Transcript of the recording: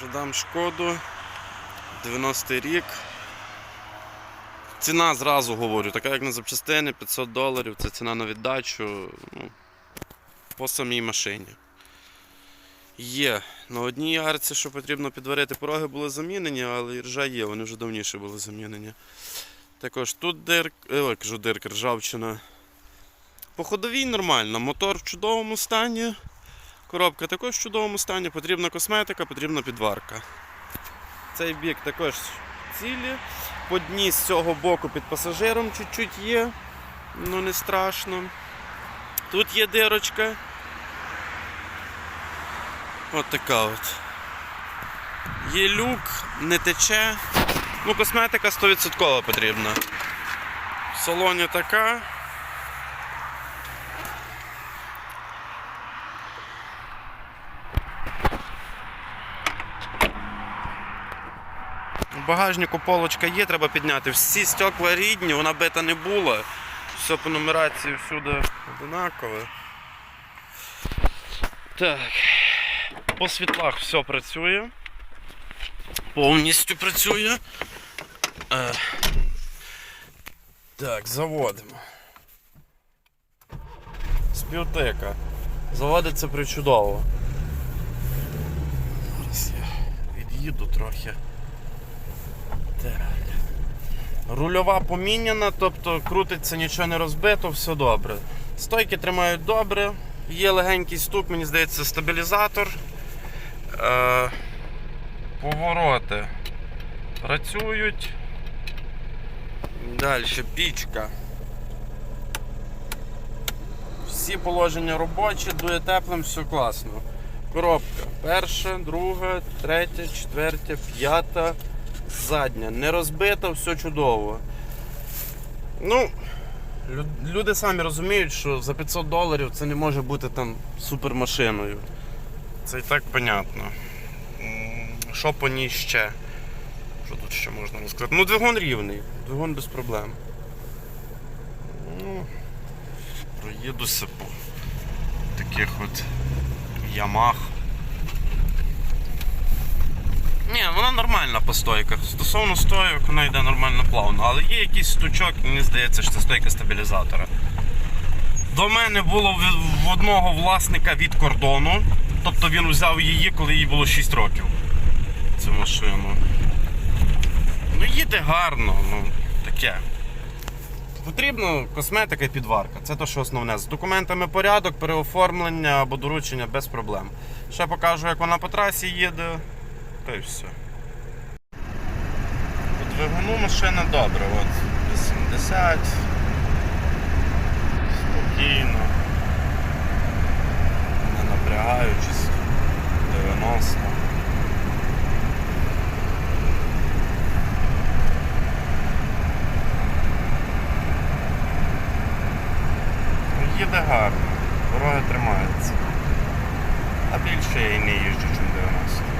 Продам шкоду. 90-й рік. Ціна зразу говорю, така як на запчастини 500 доларів, це ціна на віддачу ну, по самій машині. Є. На одній арці, що потрібно підварити, пороги були замінені, але ржа є, вони вже давніше були замінені. Також тут дирк, е, кажу дирка, ржавчина. По ходовій нормально, мотор в чудовому стані. Коробка також в чудовому стані, потрібна косметика, потрібна підварка. Цей бік також цілі. По дні з цього боку під пасажиром чуть-чуть є, ну не страшно. Тут є дирочка. От така от. Є люк, не тече. Ну, косметика 100% потрібна. В салоні така. В багажнику полочка є, треба підняти. Всі стекла рідні, вона бита не була. Все по нумерації всюди одинакове. Так. По світлах все працює. Повністю працює. Е. Так, заводимо. Співтека. Заводиться причудово. Зараз я від'їду трохи. Рульова поміняна, тобто крутиться, нічого не розбито, все добре. Стойки тримають добре, є легенький стук, мені здається, стабілізатор. Е, повороти працюють. Далі пічка. Всі положення робочі, дує теплим, все класно. Коробка. Перша, друга, третя, четверта, п'ята, задня. Не розбита, все чудово. Ну, люди самі розуміють, що за 500 доларів це не може бути там супермашиною. Це і так понятно. Що по ній ще? Що тут ще можна розказати? Ну, двигун рівний, двигун без проблем. Ну, проїдуся по таких от ямах. Ні, вона нормальна по стойках. Стосовно стойок, вона йде нормально плавно, але є якийсь стучок, мені здається, що це стойка стабілізатора. До мене було в- одного власника від кордону. Тобто він взяв її, коли їй було 6 років. Цю машину. Ну, їде гарно, ну таке. Потрібна косметика і підварка. Це те, що основне. З документами порядок, переоформлення або доручення без проблем. Ще покажу, як вона по трасі їде, та й все. По двигуну машина добре, от 80. Спокійно. Не напрягаючись. 90. Ну, Їде гарно, дороги тримаються. А більше я і не їжджу, ніж 90.